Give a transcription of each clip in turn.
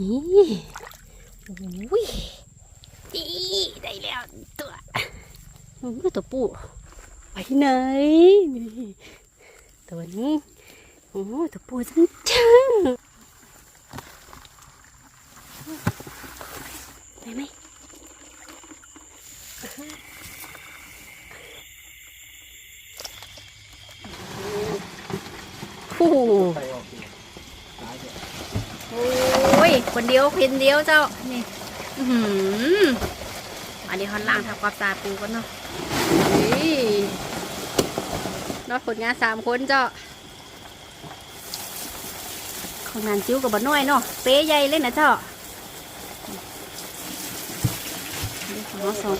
นี่อุ้ยอีได้แล้วตัวตัวปูไปไหนนี่ตัวนี้โอ้ตัวปูจังจังไปไหมโอ้โห ไปออกกินตายเถอะ โอ้ ยคนเดียวเพียนเดียวเจ้า นี่ อืออันนี้ฮอนล่างทำความสะอาดปูกันเนาะนี่นอกผลงานสามคนเจ้า ของงานจิ้วกับบน้อยเนาะเป๊ใหญ่เลยนะเจ้าของเราสอง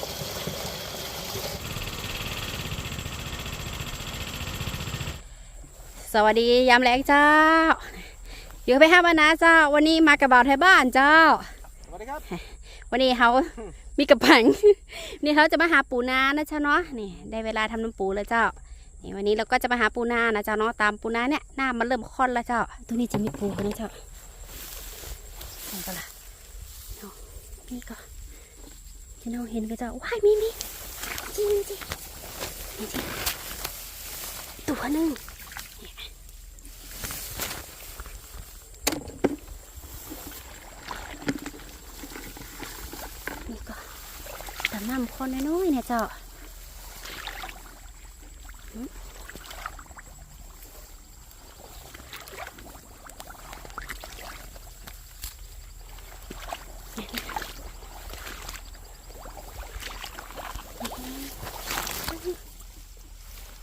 สวัสดียามแรงเจ้า เดี๋ยวไปห้าบานาเจ้า วันนี้มากับบ่าวไทยบ้านเจ้า สวัสดีครับ วันนี้เขามีกระปัง นี่เขาจะมาหาปูนานะเจ้าเนาะ นี่ได้เวลาทำน้ำปูแล้วเจ้า นี่วันนี้เราก็จะมาหาปูนานะเจ้าเนาะ ตามปูนาเนี่ยหน้ามันเริ่มค่อนแล้วเจ้าตัวนี้จะมีปูนะเจ้าเห็นปะล่ะเนาะนี่ก็ที่น้องเห็นก็เจ้าว้ายมีมีจริงจริงนี่จริงตัวหนึ่ง นี่ก็ตำ น้ำคนน้อยๆเนี่ยเจ้า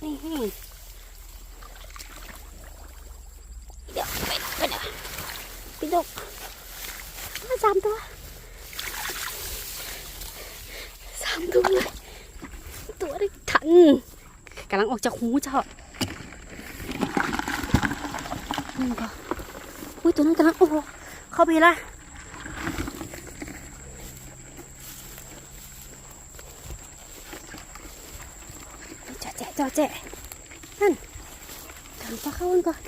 นี่เดี๋ยวไปไปเดี๋ยวพี่ดุกมาสามตัว สามตัวเลยตัวได้ทันกำลังออก จากหูเจ้านี่ก็อุ้ยตัวนั้นกำลังโอ้โหเข้าไปละจ้าแจ๊ะเจ้าแจ๊นั่นกำลังปลาเข้ากันก่อน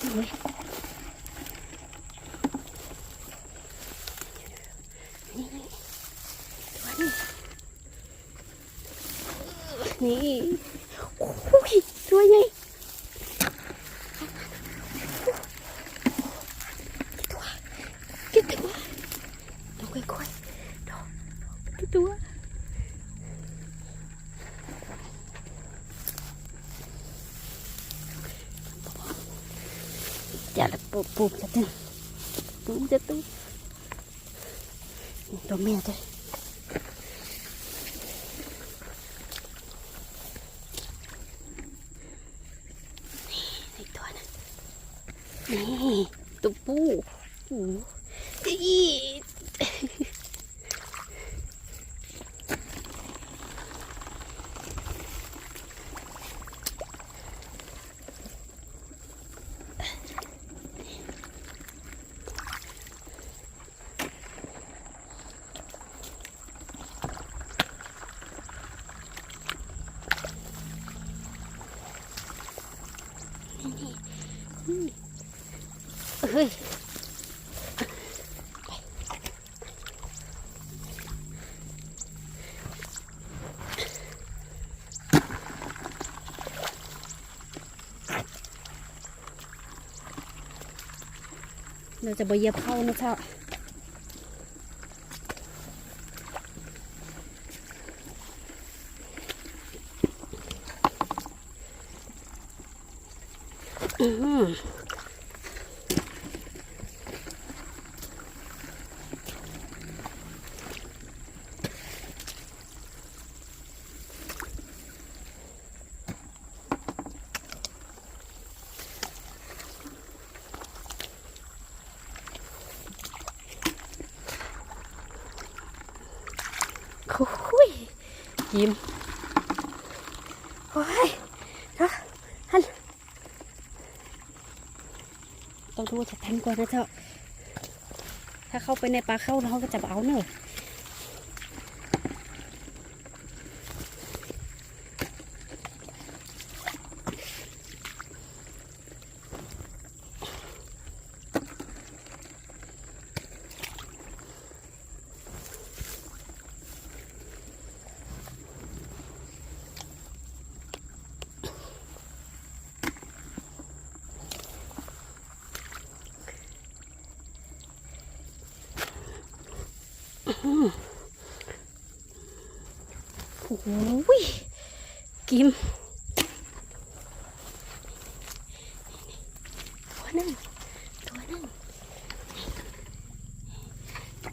นี่เลยนี่นี่นี้ นี่โอ้ยตัวใหญ่กี่ตัวกี่ตัวดอกกล้วยๆดอกกี่ตัว อย่าละปุ๊บปุ๊บจะตึงปุ๊บจะตึงตัวเมียด้วนี้ตัวนึงนี่ตัวปูปูอีเฮ้ย เราจะไปเยียบเข้านะเจ้าอืม คุยยิ้มโอ้ยนะฮันต้องดูจะทันก่อนนะเจ้า ถ้าเข้าไปในปลาเข้าน้องก็จะเอาเนอะ อืมโอ้โหย กิมตัวหนึงตัวหนึง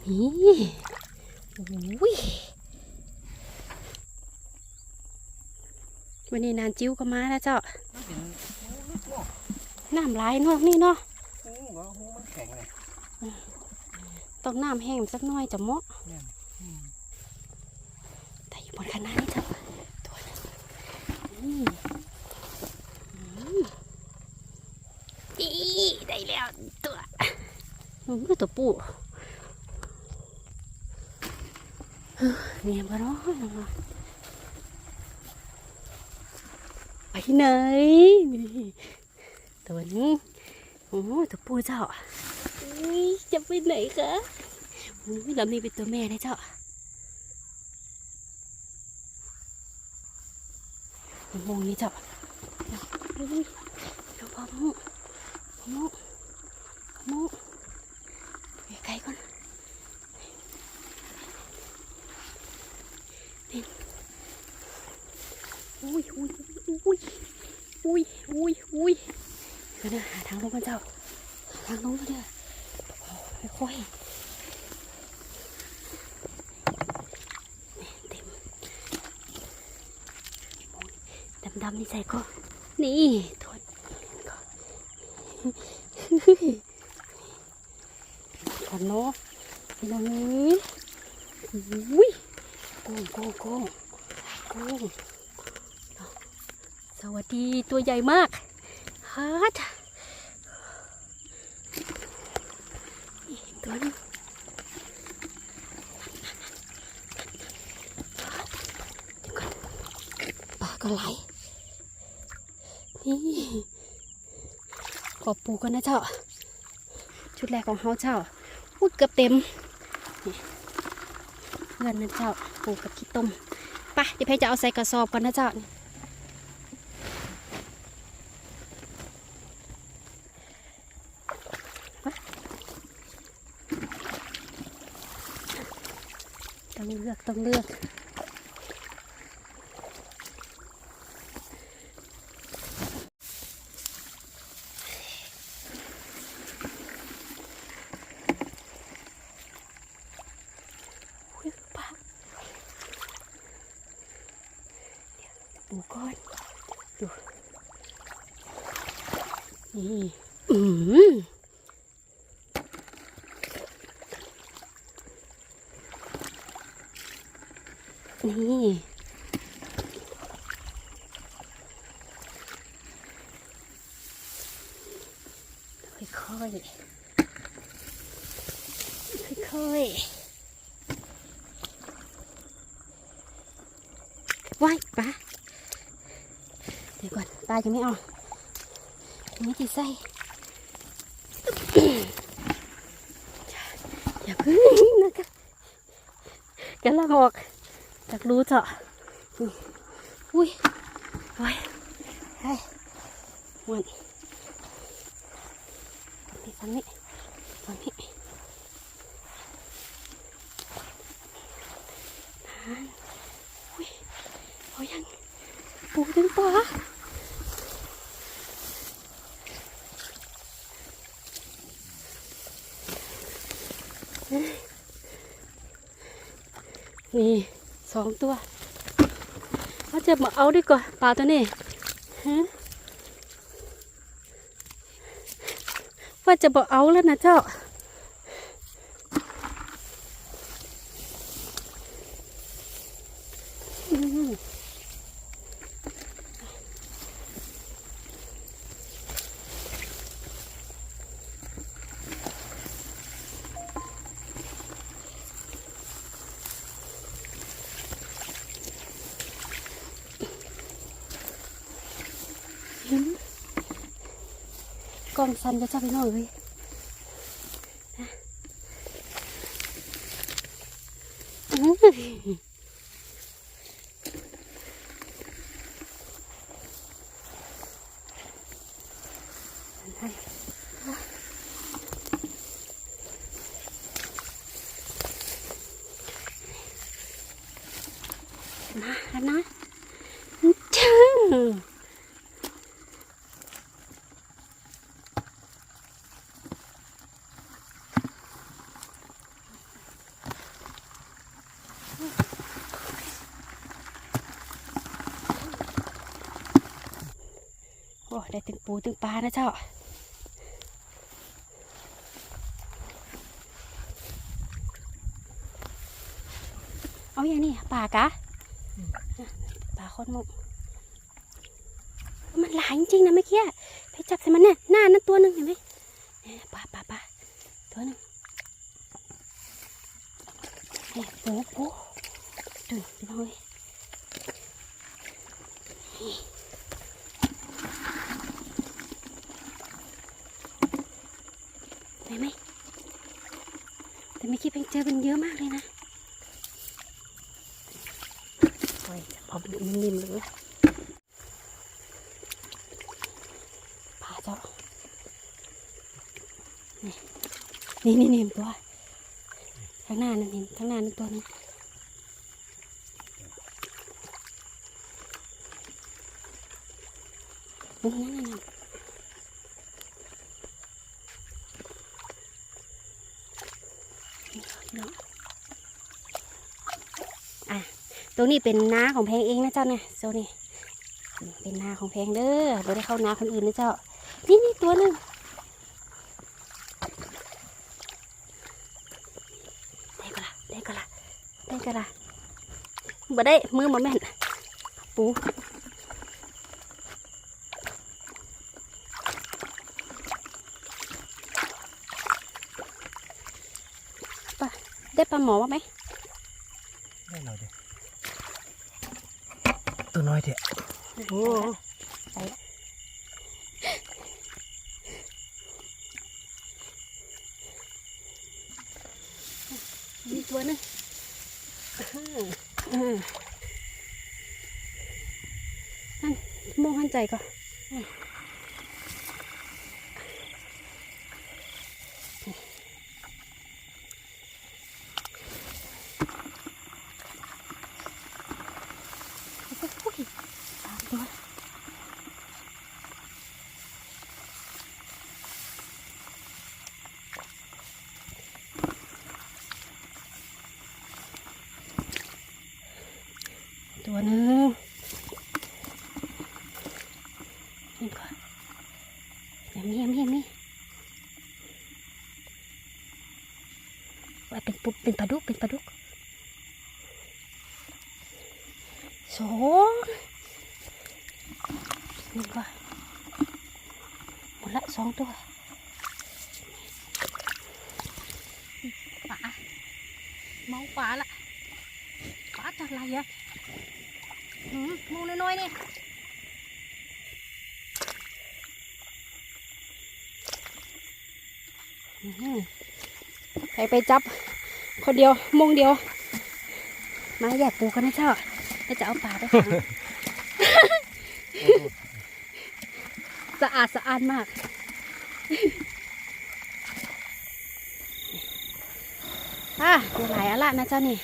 นี่โอ้ยวันนี้นานจิ้วก็มาแล้วเจ้าไม่เห็นลึกเนาะน้ำลายเนาะนี่เนาะหูเหรอหูมันแข็งเลยต้องน้ำแห้งสักหน่อยจะเหมาะเนี่ยอืมแต่อยู่บนคณะนี่เจ้าตัวนึง อืมอืมอีได้แล้วตัวอืมตัวปูเฮ้ยเงียบกันเนาะน้องๆไปไหนนี่ตัวนี้โอ้ตัวปูเจ้าอุ๊ยจะไปไหนคะอุ๊ยลำนี้เป็นตัวแม่นะเจ้า มะม่วงนี่เจ้าอุ้ยเดี๋ยวพอมะม่วงมะม่วงมะม่วงไกลก่อนนี่อุ้ยอุ้ยอุ้ยอุ้ยอุ้ยอุ้ยเดี๋ยวนะหาทางลงกันเจ้าหาทางลงกันเด้อค่อยๆนี่เต็ม ดำๆนี่ใส่ก็ นี่ทนก่อนก่อนเนาะเป็นอย่างนี้อุ้ยโกงโกงโกงโกงสวัสดีตัวใหญ่มากฮัทนี่ตัวนึงเดี๋ยวก่อนปลาก็ไหล นี่ขอบปูกันนะเจ้า ชุดแรกของเขาเจ้าพูดเกือบเต็มเงินนะเจ้า ปูกับขี้ต้มไปเดี๋ยวเพจะเอาใส่กระสอบก่อนนะเจ้านี่ไปต้องเลือกต้องเลือก อุ้ยปลาเดี๋ยวปูก้อนดู นี่อืมนี่ค่อยๆค่อยๆว้ายปลาเดี๋ยวก่อนปลายังไม่ออก ยังไม่ติดไส้อย่าพึ่งนะคะกันละออกจากรูเจาะอุ้ยโอ้ยเฮ้ยมันนี้ฝั่งนี้ฝั่งนี้นั่นอุ้ยเอายังปูถึงปลา นี่สองตัวเขาจะมาเอาดีกว่าปลาตัวนี้ฮะว่าจะบอกเอาแล้วนะเจ้า กองสั้นก็จะไปน้อยเว้ยนะนะ นะเจ้าเอาอย่างนี้ปลากะปลาโคตรมุกมันหลายจริงๆนะเมื่อกี้ไปจับใส่มันเนี่ยหน้านั่นตัวหนึ่งเห็นไหมเนี่ยปลาปลาปลาตัวหนึ่งนี่ปูปูดุนไปหน่อย ได้ไหมแต่เมื่อกี้ไปเจอเป็นเยอะมากเลยนะโอ้ยพอมันนิ่มๆเลยพาเจ้านี่นี่นี่ตัวข้างหน้านั่นเห็นข้างหน้านั่นตัวนึงนั่นนั่นนั่นนั่นนี่พี่น้องอะ ตรงนี้เป็นนาของแพงเองนะเจ้าเนี่ยโซนี่เป็นนาของแพงเด้อไม่ได้เข้านาคนอื่นนะเจ้า นี่นี่ตัวหนึ่งได้ก็ละได้ก็ละได้ก็ละบ่ได้มือมาแม่นปูได้ปลาหมอบ้างไหม ได้หน่อยดิตัวน้อยเถอะ โอ้ไปละมีตัวหนึงอ่านั่นมองหันใจก่อนโอ้ยสามตัว ตัวหนึงนี่ก่อนยังมียังมียังมีว่าเปุ๊บเป็นปลาดุกเป็นปลาดุกสองนี่ก่อนหมดละสองตัวปลาเมาปลาละปลาจากอะไรอะหืมมูน้อยๆนี่ใครไปจับ คนเดียวมงเดียว มาแยกปูกันนะเจ้าแล้วจะเอาปลาไปขังสะอาดสะอาดมากอะมีหลายอันละนะเจ้านี่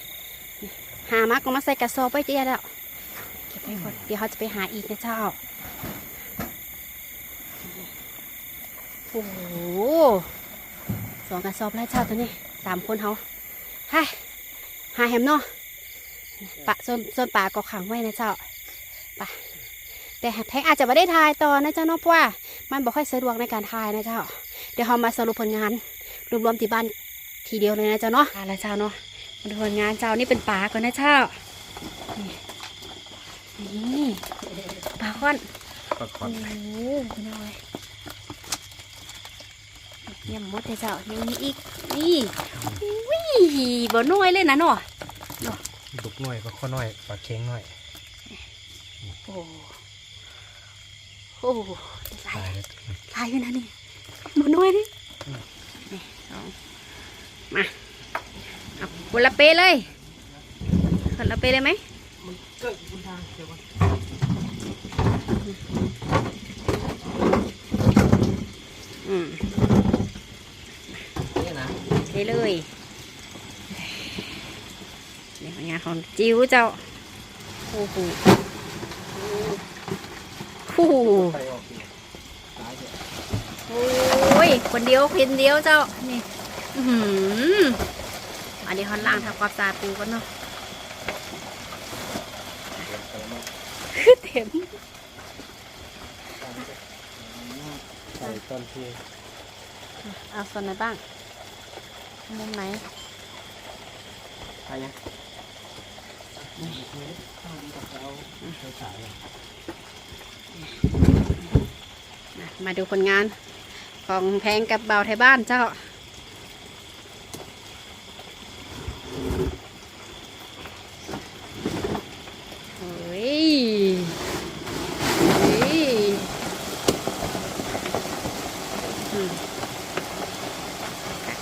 หามาก็มาใส่กระสอบไปเจียแล้วเก็บไว้ก่อนเดี๋ยวเขาจะไปหาอีกนะเจ้าโอ้โหสองกระสอบแล้วเจ้าตัวนี้สามคนเขา ให้หาแฮมเนาะปะส้นส้นปลาก็ขังไว้นะเจ้าไปแต่แท็กอาจจะไม่ได้ถ่ายต่อนะเจ้าเนาะเพราะว่ามันบ่ค่อยสะดวกในการถ่ายนะเจ้า เดี๋ยวเรามาสรุปผลงานรวมๆที่บ้านทีเดียวเลยนะเจ้าเนาะอะไรเจ้าเนาะมาดูผลงานเจ้านี่เป็นปลาก่อนนะเจ้านี่ปลาค่อนปักคโอ้อนโหคุณเอาไว้ เยี่ยมหมดเลยเจ้ายังมีอีกนี่วิ่บ่น้อยเลยนะเนาะดุกน้อยปลาข้อน้อยปลาเค็งน้อยโอ้โอ้หลายตายแล้วหลายอยู่นะนี่บ่น้อยนี่นี่สองมาเอาคนละเปเลยคนละเปเลยไหมมันเกิดบนทางเดี๋ยวก่อนอืมนี่นะ เทเลยเดี๋ยวงานของจิ๋วเจ้าโอ้โหโอ้โหไปออกอยู่ตายเถอะโอ้ยคนเดียวเพียนเดียวเจ้า นี่อือหืออันนี้ฮอนล่างทำความสะอาดปูกันเนาะเต็มใส่ต้นที่เอาส่วนไหนบ้าง มุมไหนใครยังเอาไปขายอะมาดูผลงานของแพงกับเบาไทยบ้านเจ้า เฮ้ย เฮ้ยอืม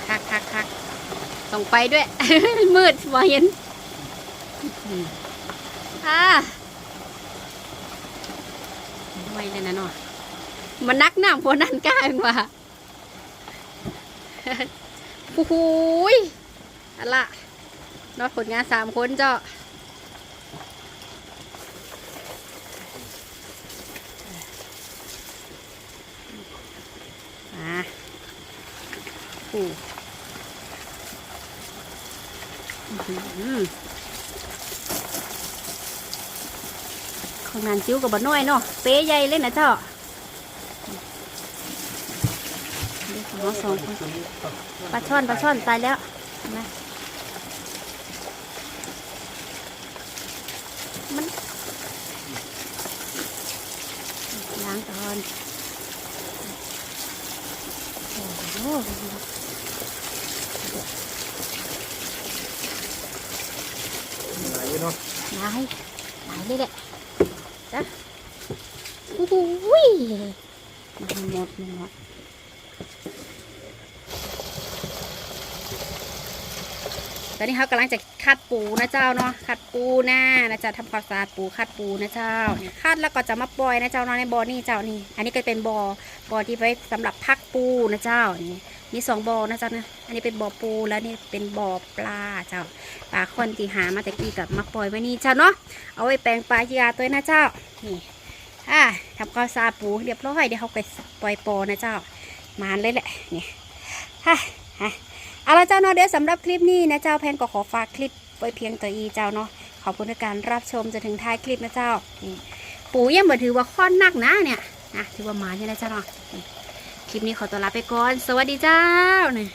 คักคักคัก ส่งไปด้วย มืดมาเห็นอ่าไม่เลยนะเนาะมันนักหน้าพวนั่นกล้าเองว่ะโอ้โหยอะละนอดผลงานสามคนเจ้าอะโอ้อื้อหือ ของงานจิ้วกับบะน้อยเนาะเป๊ใหญ่เลยนะเจ้าเด็กของสองคนปลาช่อนปลาช่อนตายแล้วนไหมมันล้างก่อนโอ้โห หลายอยู่เนาะ หลายหลายเลยแหละจ้ะโอ้โหยมาหมดหมด ตอนนี้เขากำลังจะคัดปูนะเจ้าเนาะคัดปูหน้านะจ๊ะทำความสะอาดปูคัดปูนะเจ้าเนี่ยคัดแล้วก็จะมาปล่อยนะเจ้าเนาะในบ่อนี่เจ้านี่ อันนี้ก็เป็นบ่อบ่อที่ไว้สำหรับพักปูนะเจ้านี่มีสองบ่อนะเจ้านะอันนี้เป็นบ่อปูแล้วนี่เป็นบ่อปลาเจ้าปลาคนที่หามาแต่กี้กับมาปล่อยไว้นี่เจ้าเนาะเอาไว้แปลงปลายาตัวนะเจ้านี่อ่าทำความสะอาดปูเรียบร้อยเดี๋ยวเขาไปปล่อยปอนะเจ้ามานเลยแหละนี่ฮ่าฮ่า เอาละเจ้าเนาะเดี๋ยวสำหรับคลิปนี้นะเจ้าแพนก็ขอฝากคลิปไว้เพียงตัวอีเจ้าเนาะขอบคุณในการรับชมจนถึงท้ายคลิปนะเจ้านี่ปู่ยังบ่ถือว่าค่อนนักนะเนี่ยนะถือว่าหมาใช่ไหมเจ้าเนาะคลิปนี้ขอตัวลาไปก่อน สวัสดีเจ้าเนี่ย